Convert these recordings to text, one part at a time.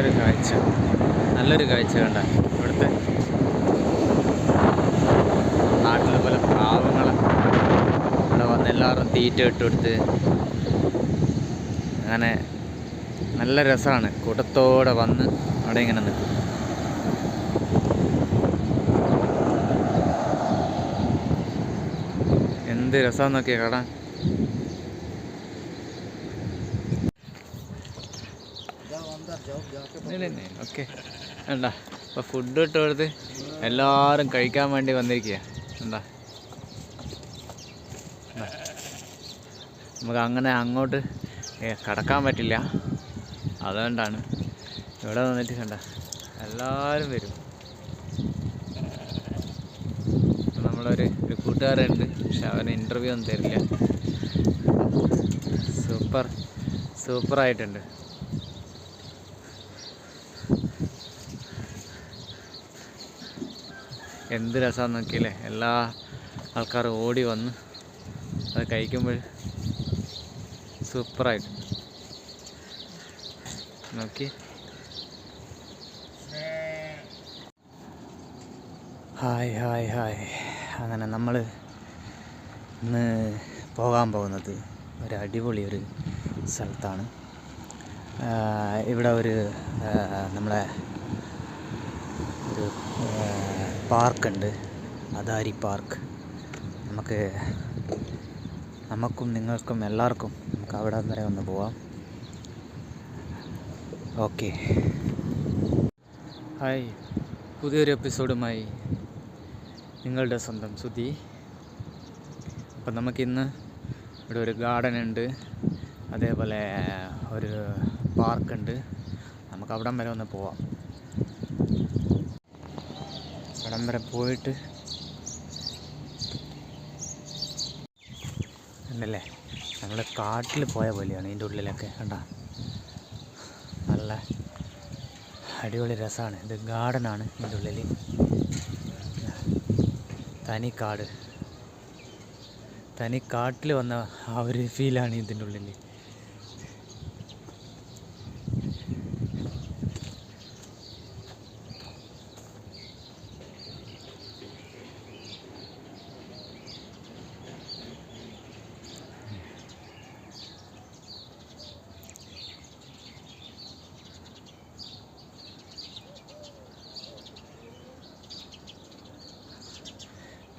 നല്ലൊരു കാഴ്ച. നല്ലൊരു കാഴ്ച കണ്ട. ഇവിടുത്തെ നാട്ടിലെ പോലെ പാവങ്ങൾ ഇവിടെ വന്ന് എല്ലാവരും തീറ്റ ഇട്ട് കൊടുത്ത് അങ്ങനെ നല്ല രസമാണ് കൂട്ടത്തോടെ വന്ന് അവിടെ ഇങ്ങനെ നിൽക്കും. എന്ത് രസമാണെന്നൊക്കെ കാണാൻ. ഓക്കെ. എന്താ അപ്പോൾ ഫുഡ് ഇട്ട് കൊടുത്ത് എല്ലാവരും കഴിക്കാൻ വേണ്ടി വന്നിരിക്കുക എന്താ? നമുക്ക് അങ്ങനെ അങ്ങോട്ട് കടക്കാൻ പറ്റില്ല. അതുകൊണ്ടാണ് ഇവിടെ വന്നിട്ട് കണ്ട എല്ലാവരും വരും. നമ്മളൊരു ഒരു കൂട്ടുകാരുണ്ട് പക്ഷെ അവന് ഇന്റർവ്യൂ ഒന്നും തരില്ല. സൂപ്പർ സൂപ്പറായിട്ടുണ്ട്. എന്ത് രസമാണെന്ന് നോക്കിയില്ലേ? എല്ലാ ആൾക്കാരും ഓടി വന്ന് അത് കഴിക്കുമ്പോൾ സൂപ്പറായിട്ട്. നോക്കി. Hi hi hi. അങ്ങനെ നമ്മൾ ഇന്ന് പോകാൻ പോകുന്നത് ഒരു അടിപൊളി ഒരു സ്ഥലത്താണ്. ഇവിടെ ഒരു നമ്മളെ ഒരു പാർക്കുണ്ട്. അദാരി പാർക്ക്. നമുക്ക് നമുക്കും നിങ്ങൾക്കും എല്ലാവർക്കും നമുക്ക് അവിടെ വരെ ഒന്ന് പോവാം. ഓക്കെ. ഹായ്. പുതിയൊരു എപ്പിസോഡുമായി നിങ്ങളുടെ സ്വന്തം സുധി. അപ്പം നമുക്കിന്ന് ഇവിടെ ഒരു ഗാർഡൻ ഉണ്ട്. അതേപോലെ ഒരു പാർക്കുണ്ട്. നമുക്ക് അവിടം വരെ ഒന്ന് പോവാം. അവിടം വരെ പോയിട്ട് ഉണ്ടല്ലേ നമ്മൾ കാട്ടിൽ പോയ പോലെയാണ് ഇതിന്റെ ഉള്ളിലൊക്കെ കണ്ട? നല്ല അടിപൊളി രസമാണ് ഇത് ഗാർഡനാണ് ഇതിന്റെ ഉള്ളിൽ തനി കാട്. തനി കാട്ടിൽ വന്ന ആ ഒരു ഫീലാണ് ഇതിന്റെ ഉള്ളിൽ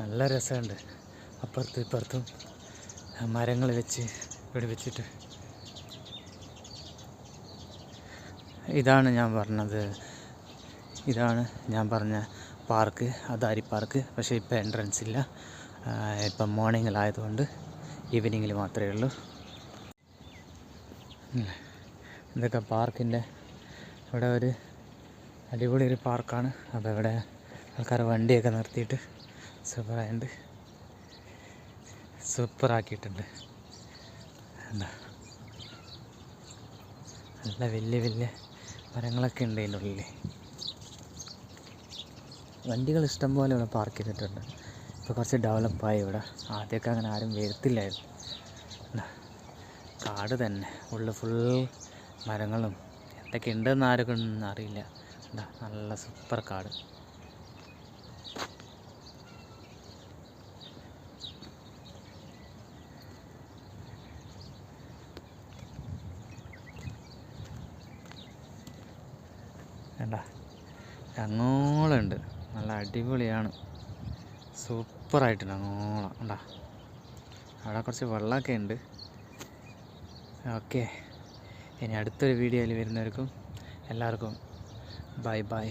നല്ല രസമുണ്ട്. അപ്പുറത്തും ഇപ്പുറത്തും മരങ്ങൾ വെച്ച് പിടിപ്പിച്ചിട്ട്. ഇതാണ് ഞാൻ പറഞ്ഞത്. ഇതാണ് ഞാൻ പറഞ്ഞ പാർക്ക്. അതാരി പാർക്ക്. പക്ഷേ ഇപ്പോൾ എൻട്രൻസ് ഇല്ല. ഇപ്പം മോർണിംഗിലായതുകൊണ്ട് ഈവനിങ്ങിൽ മാത്രമേ ഉള്ളൂ. ഇതൊക്കെ പാർക്കിന്റെ ഇവിടെ ഒരു അടിപൊളി ഒരു പാർക്കാണ്. അപ്പോൾ ഇവിടെ ആൾക്കാർ വണ്ടിയൊക്കെ നിർത്തിയിട്ട് സൂപ്പറായിട്ടുണ്ട്. സൂപ്പറാക്കിയിട്ടുണ്ട്. എന്താ? നല്ല വലിയ വലിയ മരങ്ങളൊക്കെ ഉണ്ട് അതിന്റെ ഉള്ളിൽ വണ്ടികൾ ഇഷ്ടം പോലെ ഇവിടെ പാർക്ക് ചെയ്തിട്ടുണ്ട്. ഇപ്പോൾ കുറച്ച് ഡെവലപ്പായി ഇവിടെ. ആദ്യമൊക്കെ അങ്ങനെ ആരും വരുത്തില്ലായിരുന്നു. കാട് തന്നെ. ഉള്ളിൽ ഫുൾ മരങ്ങളും. എന്തൊക്കെ ഉണ്ടെന്ന് ഒന്നും അറിയില്ല. എന്താ? നല്ല സൂപ്പർ കാട്. വേണ്ട അങ്ങോളുണ്ട് നല്ല അടിപൊളിയാണ്. സൂപ്പറായിട്ടുണ്ട് അങ്ങോളം കണ്ടാ. അവിടെ കുറച്ച് വെള്ളമൊക്കെ ഉണ്ട്. ഓക്കെ. ഇനി അടുത്തൊരു വീഡിയോയിൽ വരുന്നവർക്കും എല്ലാവർക്കും ബൈ ബൈ.